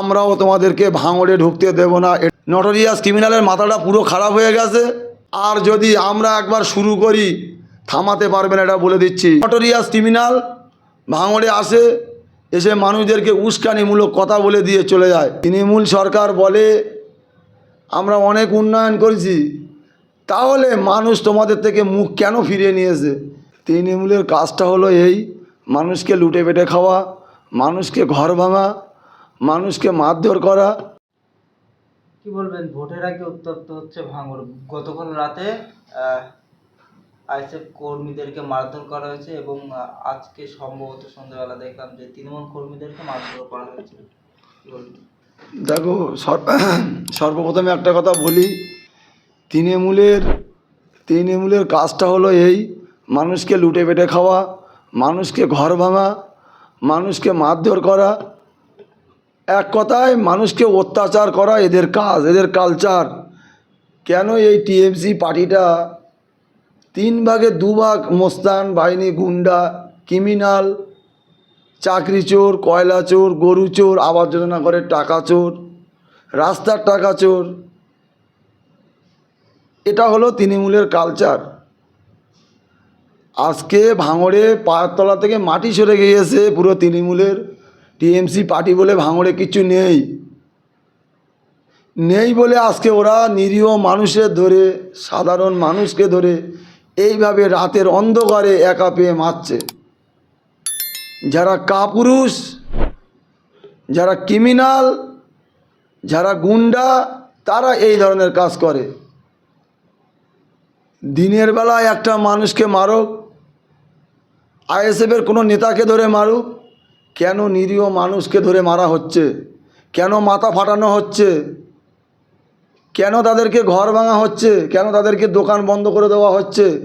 আমরাও তোমাদেরকে ভাঙড়ে ঢুকতে দেব না। নটোরিয়াস ক্রিমিনালের মাথাটা পুরো খারাপ হয়ে গেছে। আর যদি আমরা একবার শুরু করি, থামাতে পারবে না এটা বলে দিচ্ছি। নটোরিয়াস ক্রিমিনাল ভাঙড়ে আসে, এসে মানুষদেরকে উস্কানিমূলক কথা বলে দিয়ে চলে যায়। তৃণমূল সরকার বলে, আমরা অনেক উন্নয়ন করেছি, তাহলে মানুষ তোমাদের থেকে মুখ কেন ফিরিয়ে নিয়েছে? তৃণমূলের কাজটা হলো এই, মানুষকে লুটে পেটে খাওয়া, মানুষকে ঘর ভাঙা মানুষকে মারধর করা। কি বলবেন? ভোটের আগে উত্তপ্ত হচ্ছে ভাঙড় গতকাল রাতে আইএসএফ কর্মীদেরকে মারধর করা হয়েছে এবং আজকে সম্ভবত সন্ধ্যাবেলা দেখলাম যে তৃণমূল কর্মীদেরকে মারধর করা হয়েছে। দেখো সর্বপ্রথমে একটা কথা বলি। তৃণমূলের তৃণমূলের কাজটা হলো এই মানুষকে লুটে পেটে খাওয়া মানুষকে ঘর ভাঙা মানুষকে মারধর করা। এক কথায় মানুষকে অত্যাচার করা এদের কাজ, এদের কালচার কেন এই টিএমসি পার্টিটা তিন ভাগে দুভাগ মোস্তান বাহিনী গুন্ডা ক্রিমিনাল চাকরি চোর, কয়লা চোর, গরু চোর আবাস যোজনা করে টাকা চোর, রাস্তার টাকা চোর। এটা হলো তৃণমূলের কালচার আজকে ভাঙড়ে পায়ের তলা থেকে মাটি সরে গিয়েছে পুরো তৃণমূলের। টিএমসি পার্টি বলে ভাঙড়ে কিছু নেই। নেই বলে আজকে ওরা নিরীহ মানুষের ধরে, সাধারণ মানুষকে ধরে এইভাবে রাতের অন্ধকারে একা পেয়ে মারছে। যারা কাপুরুষ, যারা ক্রিমিনাল, যারা গুন্ডা, তারা এই ধরনের কাজ করে। দিনের বেলায় একটা মানুষকে মারুক, আইএসএফের কোনো নেতাকে ধরে মারুক কেন নিরীহ মানুষকে ধরে মারা হচ্ছে? কেন মাথা ফাটানো হচ্ছে? কেন তাদেরকে ঘর ভাঙা হচ্ছে? কেন তাদেরকে দোকান বন্ধ করে দেওয়া হচ্ছে?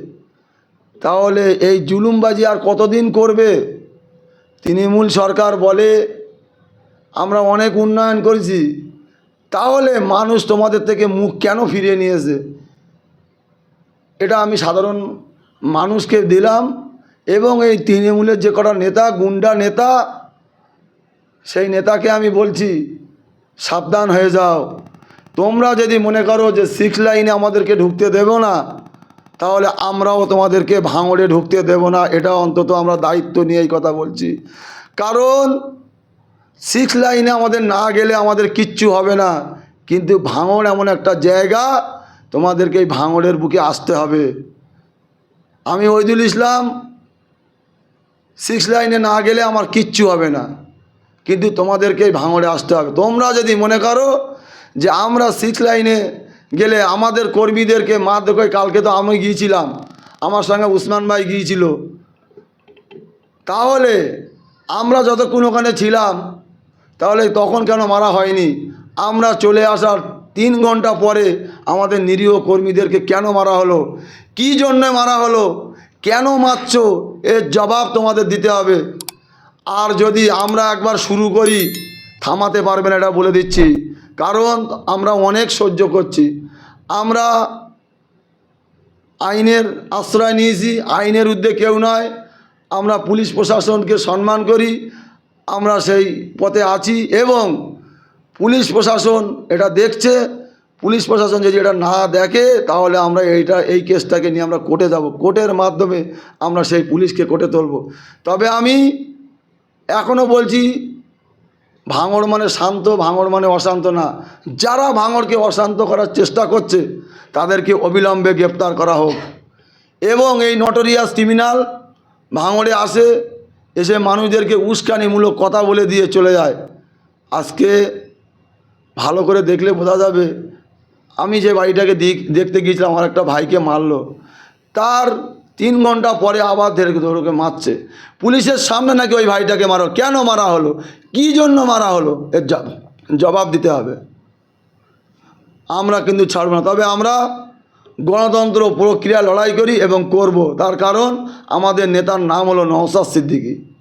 তাহলে এই জুলুমবাজি আর কতদিন করবে? তৃণমূল সরকার বলে, আমরা অনেক উন্নয়ন করেছি। তাহলে মানুষ তোমাদের থেকে মুখ কেন ফিরিয়ে নিয়েছে? এটা আমি সাধারণ মানুষকে দিলাম এবং এই তৃণমূলের যে কটা নেতা, গুন্ডা নেতা সেই নেতাকে আমি বলছি, সাবধান হয়ে যাও। তোমরা যদি মনে করো যে সিক্স লাইনে আমাদেরকে ঢুকতে দেবো না, তাহলে আমরাও তোমাদেরকে ভাঙড়ে ঢুকতে দেব না। এটা অন্তত আমরা দায়িত্ব নিয়ে এই কথা বলছি। কারণ সিক্স লাইনে আমাদের না গেলে আমাদের কিচ্ছু হবে না। কিন্তু ভাঙড় এমন একটা জায়গা, তোমাদেরকে এই ভাঙড়ের বুকে আসতে হবে। আমি ওইদুল ইসলাম সিক্স লাইনে না গেলে আমার কিচ্ছু হবে না। কিন্তু তোমাদেরকে এই ভাঙড়ে আসতে হবে। তোমরা যদি মনে করো যে আমরা সিক্স লাইনে গেলে আমাদের কর্মীদেরকে মা দেখো কালকে তো আমি গিয়েছিলাম, আমার সঙ্গে উসমান ভাই গিয়েছিল, তাহলে আমরা যতক্ষণ ওখানে ছিলাম, তাহলে তখন কেন মারা হয়নি? আমরা চলে আসার তিন ঘণ্টা পরে আমাদের নিরীহ কর্মীদেরকে কেন মারা হলো? কী জন্যে মারা হলো? কেন মারছ? এর জবাব তোমাদের দিতে হবে। আর যদি আমরা একবার শুরু করি, থামাতে পারবে না, এটা বলে দিচ্ছি। কারণ আমরা অনেক সহ্য করছি। আমরা আইনের আশ্রয় নিয়েছি, আইনের ঊর্ধ্বে কেউ নয়। আমরা পুলিশ প্রশাসনকে সম্মান করি, আমরা সেই পথে আছি এবং পুলিশ প্রশাসন এটা দেখছে। পুলিশ প্রশাসন যদি এটা না দেখে, তাহলে আমরা এইটা, এই কেসটাকে নিয়ে আমরা কোর্টে যাব। কোর্টের মাধ্যমে আমরা সেই পুলিশকে কোর্টে তুলব। তবে আমি এখনও বলছি, ভাঙড় মানে শান্ত, ভাঙড় মানে অশান্ত না। যারা ভাঙড়কে অশান্ত করার চেষ্টা করছে, তাদেরকে অবিলম্বে গ্রেপ্তার করা হোক। এবং এই নটোরিয়াস ক্রিমিনাল ভাঙড়ে আসে, এসে মানুষদেরকে উস্কানিমূলক কথা বলে দিয়ে চলে যায়। আজকে ভালো করে দেখলে বোঝা যাবে, আমি যে বাড়িটাকে দেখতে গিয়েছিলাম, আমার একটা ভাইকে মারলো। তার তিন ঘণ্টা পরে আবার ধরে ধরে মারছে। পুলিশের সামনে নাকি ওই ভাইটাকে মারো। কেন মারা হলো? কী জন্য মারা হলো? এর জবাব দিতে হবে। আমরা কিন্তু ছাড়ব না। তবে আমরা গণতন্ত্র প্রক্রিয়া লড়াই করি এবং করব। তার কারণ আমাদের নেতার নাম হলো নওসাদ সিদ্দিকি।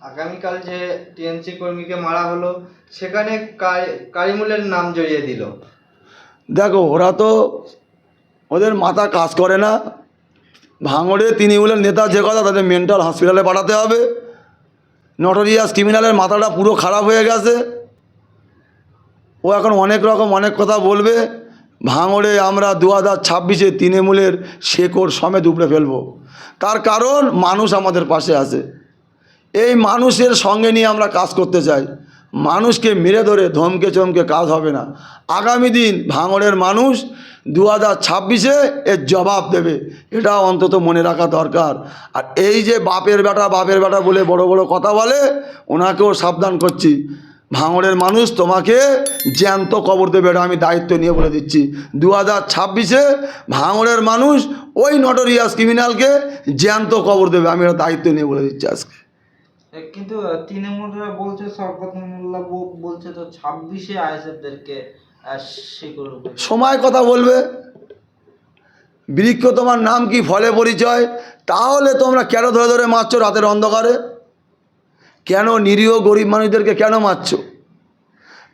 আগামীকাল যে টিএনসি কর্মীকে মারা হলো সেখানে কারি- কারিমুলের নাম জড়িয়ে দিল। দেখো ওরা তো ওদের মাথা কাজ করে না। ভাঙড়ে তৃণমূলের নেতা যে কথা, তাদের মেন্টাল হসপিটালে পাঠাতে হবে। নটোরিয়াস ক্রিমিনালের মাথাটা পুরো খারাপ হয়ে গেছে। ও এখন অনেক রকম অনেক কথা বলবে। ভাঙড়ে আমরা দু হাজার ছাব্বিশে তৃণমূলের শেকড় সমেত উপড়ে ফেলব। তার কারণ মানুষ আমাদের পাশে আছে। এই মানুষের সঙ্গে নিয়ে আমরা কাজ করতে চাই। মানুষকে মেরে ধরে ধমকে চমকে কাজ হবে না। আগামী দিন ভাঙড়ের মানুষ দু হাজার ছাব্বিশে এর জবাব দেবে। এটা অন্তত মনে রাখা দরকার। আর এই যে বাপের বেটা বাপের বেটা বলে বড় বড় কথা বলে, ওনাকেও সাবধান করছি। ভাঙড়ের মানুষ তোমাকে জ্যান্ত কবর দেবে এটা আমি দায়িত্ব নিয়ে বলে দিচ্ছি। দু হাজার ছাব্বিশে ভাঙড়ের মানুষ ওই নটরিয়াস ক্রিমিনালকে জ্যান্ত কবর দেবে, আমি এটা দায়িত্ব নিয়ে বলে দিচ্ছি আজকে। কিন্তু তৃণমূলরা বলছে ব- বলছে তো ছাব্বিশে আইএসএফদেরকে সময় কথা বলবে। বৃক্ষ তোমার নাম কি? ফলে পরিচয়। তাহলে তোমরা কেন ধরে ধরে মারছো রাতের অন্ধকারে? কেন নিরীহ গরিব মানুষদেরকে কেন মারছো?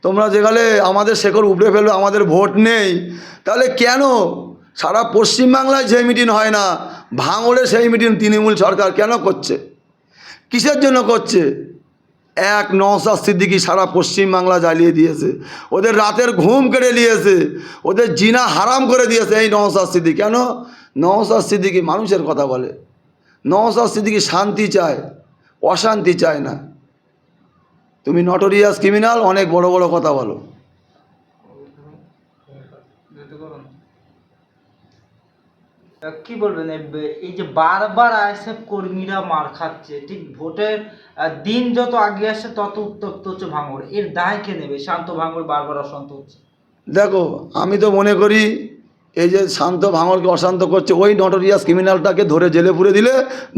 তোমরা যেখানে আমাদের শেকড় উপড়ে ফেলবে, আমাদের ভোট নেই। তাহলে কেন? সারা পশ্চিমবাংলায় সেই মিটিং হয় না, ভাঙড়ে সেই মিটিং তৃণমূল সরকার কেন করছে? কিসের জন্য করছে? এক নওসাদ সিদ্দিকি সারা পশ্চিমবাংলা জ্বালিয়ে দিয়েছে। ওদের রাতের ঘুম কেড়ে নিয়েছে। ওদের জিনা হারাম করে দিয়েছে এই নওসাদ সিদ্দিকি। কেন? নওসাদ সিদ্দিকি মানুষের কথা বলে। নওসাদ সিদ্দিকি শান্তি চায়, অশান্তি চায় না। তুমি নটোরিয়াস ক্রিমিনাল অনেক বড় বড় কথা বলো। কি বলবেন? এই যে বারবার আইএসএফ কর্মীরা মার খাচ্ছে, ঠিক ভোটের দিন যত আগে আসছে তত উত্তপ্ত হচ্ছে ভাঙড়। এর দায় কে নেবে? শান্ত ভাঙড় বারবার অশান্ত হচ্ছে। দেখো, আমি তো মনে করি এই যে শান্ত ভাঙড়কে অশান্ত করছে, ওই নটোরিয়াস ক্রিমিনালটাকে ধরে জেলে পুরে দিলে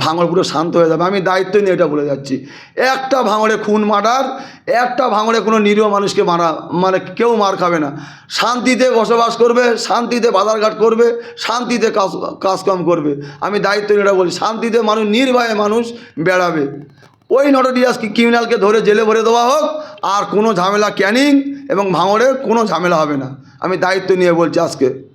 ভাঙড় পুরো শান্ত হয়ে যাবে। আমি দায়িত্ব নিয়ে এটা বলে যাচ্ছি। একটা ভাঙড়ে খুন মার্ডার, একটা ভাঙড়ে কোনো নিরীহ মানুষকে মারা মানে কেউ মার খাবে না। শান্তিতে বসবাস করবে, শান্তিতে বাজারঘাট করবে, শান্তিতে কাজ কাজকাম করবে। আমি দায়িত্ব নিয়ে এটা বলি শান্তিতে মানুষ, নির্ভয়ে মানুষ বেড়াবে। ওই নটোরিয়াস ক্রিমিনালকে ধরে জেলে ভরে দেওয়া হোক, আর কোনো ঝামেলা, ক্যানিং এবং ভাঙড়ে কোনো ঝামেলা হবে না। আমি দায়িত্ব নিয়ে বলছি আজকে।